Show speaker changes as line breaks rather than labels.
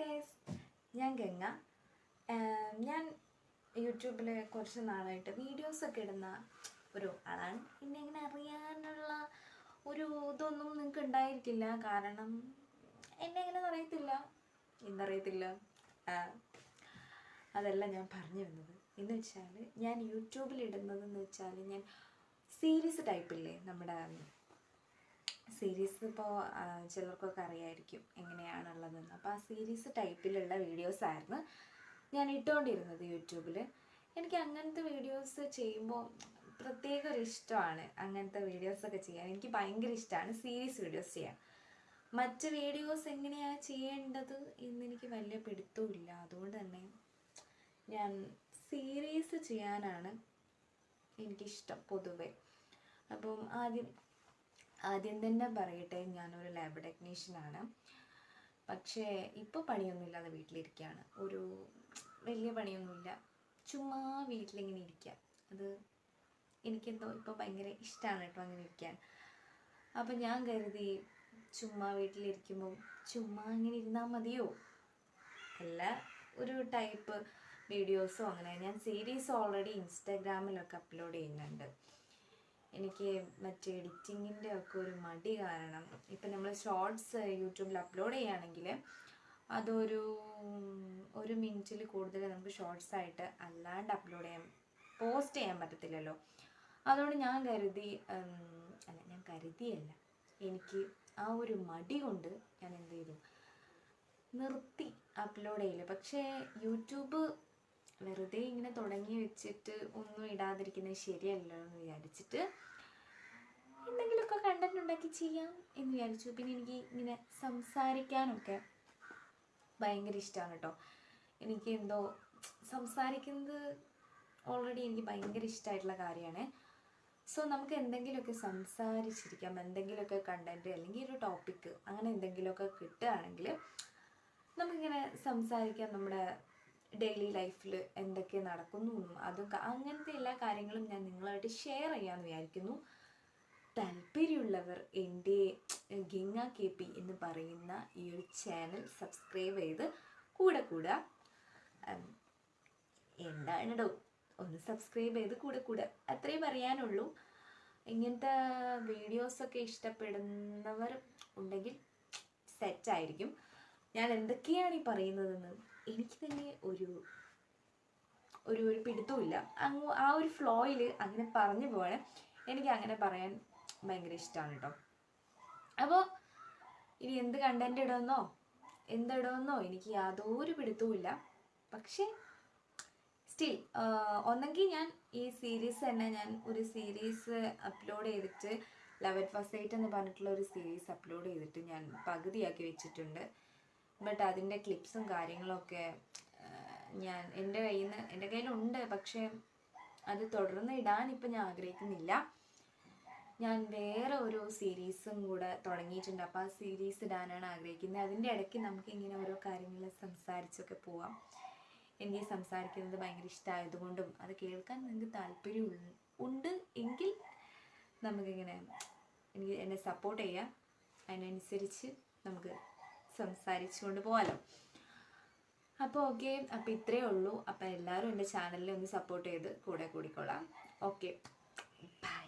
Guys ഞാൻ ഗംഗ. ഞാൻ യൂട്യൂബിൽ കുറച്ച് നാളായിട്ട് വീഡിയോസൊക്കെ ഇടുന്ന ഒരു ആളാണ്. പിന്നെ ഇങ്ങനെ അറിയാനുള്ള ഒരു ഇതൊന്നും നിങ്ങൾക്ക് ഉണ്ടായിരിക്കില്ല. കാരണം എന്നെ എങ്ങനെ അറിയത്തില്ല. എന്നറിയത്തില്ല ആ, അതല്ല ഞാൻ പറഞ്ഞു വന്നത് എന്ന് വെച്ചാൽ ഞാൻ യൂട്യൂബിൽ ഇടുന്നതെന്ന് വെച്ചാൽ ഞാൻ സീരീസ് ടൈപ്പില്ലേ നമ്മുടെ സീരീസ് ഇപ്പോൾ ചിലർക്കൊക്കെ അറിയായിരിക്കും എങ്ങനെയാണുള്ളതെന്ന്. അപ്പോൾ ആ സീരീസ് ടൈപ്പിലുള്ള വീഡിയോസ് ആയിരുന്നു ഞാൻ ഇട്ടുകൊണ്ടിരുന്നത് യൂട്യൂബിൽ എനിക്ക് അങ്ങനത്തെ വീഡിയോസ് ചെയ്യുമ്പോൾ പ്രത്യേക ഒരു ഇഷ്ടമാണ് അങ്ങനത്തെ വീഡിയോസൊക്കെ ചെയ്യാൻ. എനിക്ക് ഭയങ്കര ഇഷ്ടമാണ് സീരീസ് വീഡിയോസ് ചെയ്യാൻ. മറ്റ് വീഡിയോസ് എങ്ങനെയാണ് ചെയ്യേണ്ടത് എന്നെനിക്ക് വലിയ പിടുത്തവും അതുകൊണ്ട് തന്നെ ഞാൻ സീരീസ് ചെയ്യാനാണ് എനിക്കിഷ്ടം പൊതുവെ. അപ്പം ആദ്യം ആദ്യം തന്നെ പറയട്ടെ ഞാനൊരു ലാബ് ടെക്നീഷ്യനാണ് പക്ഷേ ഇപ്പോൾ പണിയൊന്നുമില്ലാതെ വീട്ടിലിരിക്കുകയാണ് ഒരു വലിയ പണിയൊന്നുമില്ല. ചുമ്മാ വീട്ടിലിങ്ങനെ ഇരിക്കുക അത് എനിക്കെന്തോ ഇപ്പോൾ ഭയങ്കര ഇഷ്ടമാണ് കേട്ടോ അങ്ങനെ ഇരിക്കാൻ. അപ്പം ഞാൻ കരുതി ചുമ്മാ വീട്ടിലിരിക്കുമ്പോൾ ചുമ്മാ അങ്ങനെ ഇരുന്നാൽ മതിയോ? അല്ല ഒരു ടൈപ്പ് വീഡിയോസോ അങ്ങനെ. ഞാൻ സീരീസ് ഓൾറെഡി ഇൻസ്റ്റാഗ്രാമിലൊക്കെ അപ്ലോഡ് ചെയ്യുന്നുണ്ട്. എനിക്ക് മറ്റേ എഡിറ്റിങ്ങിന്റെ ഒക്കെ ഒരു മടി കാരണം ഇപ്പം നമ്മൾ ഷോർട്സ് യൂട്യൂബിൽ അപ്ലോഡ് ചെയ്യുകയാണെങ്കിൽ അതൊരു ഒരു മിനിറ്റിൽ കൂടുതൽ നമുക്ക് ഷോർട്സ് ആയിട്ട് അല്ലാണ്ട് അപ്ലോഡ് ചെയ്യാം പോസ്റ്റ് ചെയ്യാൻ പറ്റത്തില്ലല്ലോ. അതുകൊണ്ട് ഞാൻ കരുതി അല്ല ഞാൻ കരുതിയല്ല. എനിക്ക് ആ ഒരു മടി കൊണ്ട് ഞാൻ എന്ത് ചെയ്തു? നിർത്തി അപ്ലോഡ് ചെയ്യില്ല പക്ഷേ യൂട്യൂബ് വെറുതെ ഇങ്ങനെ തുടങ്ങി വെച്ചിട്ട് ഒന്നും ഇടാതിരിക്കുന്നത് ശരിയല്ല എന്ന് വിചാരിച്ചിട്ട് എന്തെങ്കിലുമൊക്കെ കണ്ടന്റ് ഉണ്ടാക്കി ചെയ്യാം എന്ന് വിചാരിച്ചു. പിന്നെ എനിക്ക് ഇങ്ങനെ സംസാരിക്കാനൊക്കെ ഭയങ്കര ഇഷ്ടമാണ് കേട്ടോ. എനിക്ക് എന്തോ സംസാരിക്കുന്നത് ഓൾറെഡി എനിക്ക് ഭയങ്കര ഇഷ്ടമായിട്ടുള്ള കാര്യമാണ്. സോ നമുക്ക് എന്തെങ്കിലുമൊക്കെ സംസാരിച്ചിരിക്കാം. എന്തെങ്കിലുമൊക്കെ കണ്ടന്റ് അല്ലെങ്കിൽ ഒരു ടോപ്പിക്ക് അങ്ങനെ എന്തെങ്കിലുമൊക്കെ കിട്ടുകയാണെങ്കിൽ നമുക്കിങ്ങനെ സംസാരിക്കാം. നമ്മുടെ ഡെയിലി ലൈഫിൽ എന്തൊക്കെ നടക്കുന്നു അതൊക്കെ അങ്ങനത്തെ എല്ലാ കാര്യങ്ങളും ഞാൻ നിങ്ങളായിട്ട് ഷെയർ ചെയ്യാമെന്ന് വിചാരിക്കുന്നു. താല്പര്യമുള്ളവർ എന്റെ ഗംഗ കെ പി എന്ന് പറയുന്ന ഈ ഒരു ചാനൽ സബ്സ്ക്രൈബ് ചെയ്ത് കൂടെ കൂടെ. എന്താണോ ഒന്ന് സബ്സ്ക്രൈബ് ചെയ്ത് കൂടെ കൂടെ. അത്രേ പറയാനുള്ളൂ. ഇങ്ങനത്തെ വീഡിയോസൊക്കെ ഇഷ്ടപ്പെടുന്നവർ ഉണ്ടെങ്കിൽ സെറ്റായിരിക്കും ഞാൻ എന്തൊക്കെയാണ് ഈ പറയുന്നതെന്ന് എനിക്ക് തന്നെ ഒരു ഒരു ഒരു പിടുത്തമില്ല അങ്ങ് ആ ഒരു ഫ്ലോയിൽ അങ്ങനെ പറഞ്ഞു പോവാണ്. എനിക്ക് അങ്ങനെ പറയാൻ ഭയങ്കര ഇഷ്ടമാണ് കേട്ടോ അപ്പോൾ ഇനി എന്ത് കണ്ടന്റ് ഇടുമെന്നോ എന്തിടുമെന്നോ എനിക്ക് യാതൊരു പിടുത്തവും ഇല്ല പക്ഷേ സ്റ്റിൽ ഒന്നെങ്കിൽ ഞാൻ ഈ സീരീസ് തന്നെ ഞാൻ ഒരു സീരീസ് അപ്ലോഡ് ചെയ്തിട്ട് ലവ് അറ്റ് ഫസ്റ്റ് എന്ന് പറഞ്ഞിട്ടുള്ള ഒരു സീരീസ് അപ്ലോഡ് ചെയ്തിട്ട് ഞാൻ പകുതിയാക്കി വെച്ചിട്ടുണ്ട്. ബട്ട് അതിന്റെ ക്ലിപ്സും കാര്യങ്ങളൊക്കെ ഞാൻ എന്റെ കയ്യിൽ നിന്ന് എന്റെ കയ്യിലുണ്ട്. പക്ഷേ അത് തുടർന്ന് ഇടാൻ ഇപ്പം ഞാൻ ആഗ്രഹിക്കുന്നില്ല. ഞാൻ വേറെ ഒരു സീരീസും കൂടെ തുടങ്ങിയിട്ടുണ്ട്. അപ്പോൾ ആ സീരീസ് ഇടാനാണ് ആഗ്രഹിക്കുന്നത്. അതിന്റെ ഇടയ്ക്ക് നമുക്ക് ഇങ്ങനെ ഓരോ കാര്യങ്ങൾ സംസാരിച്ചൊക്കെ പോവാം. എനിക്ക് സംസാരിക്കുന്നത് ഭയങ്കര ഇഷ്ടമായതുകൊണ്ടും അത് കേൾക്കാൻ നിങ്ങൾക്ക് താല്പര്യം ഉണ്ട് എങ്കിൽ നമുക്കിങ്ങനെ എനിക്ക് എന്നെ സപ്പോർട്ട് ചെയ്യാം. അതിനനുസരിച്ച് നമുക്ക് സംസാരിച്ചുകൊണ്ട് പോകാമല്ലോ അപ്പോൾ ഓക്കെ അപ്പോൾ ഇത്രയേ ഉള്ളൂ. അപ്പോൾ എല്ലാവരും എന്റെ ചാനലിനെ ഒന്ന് സപ്പോർട്ട് ചെയ്ത് കൂടെ കൂടിക്കോളാം. Okay bye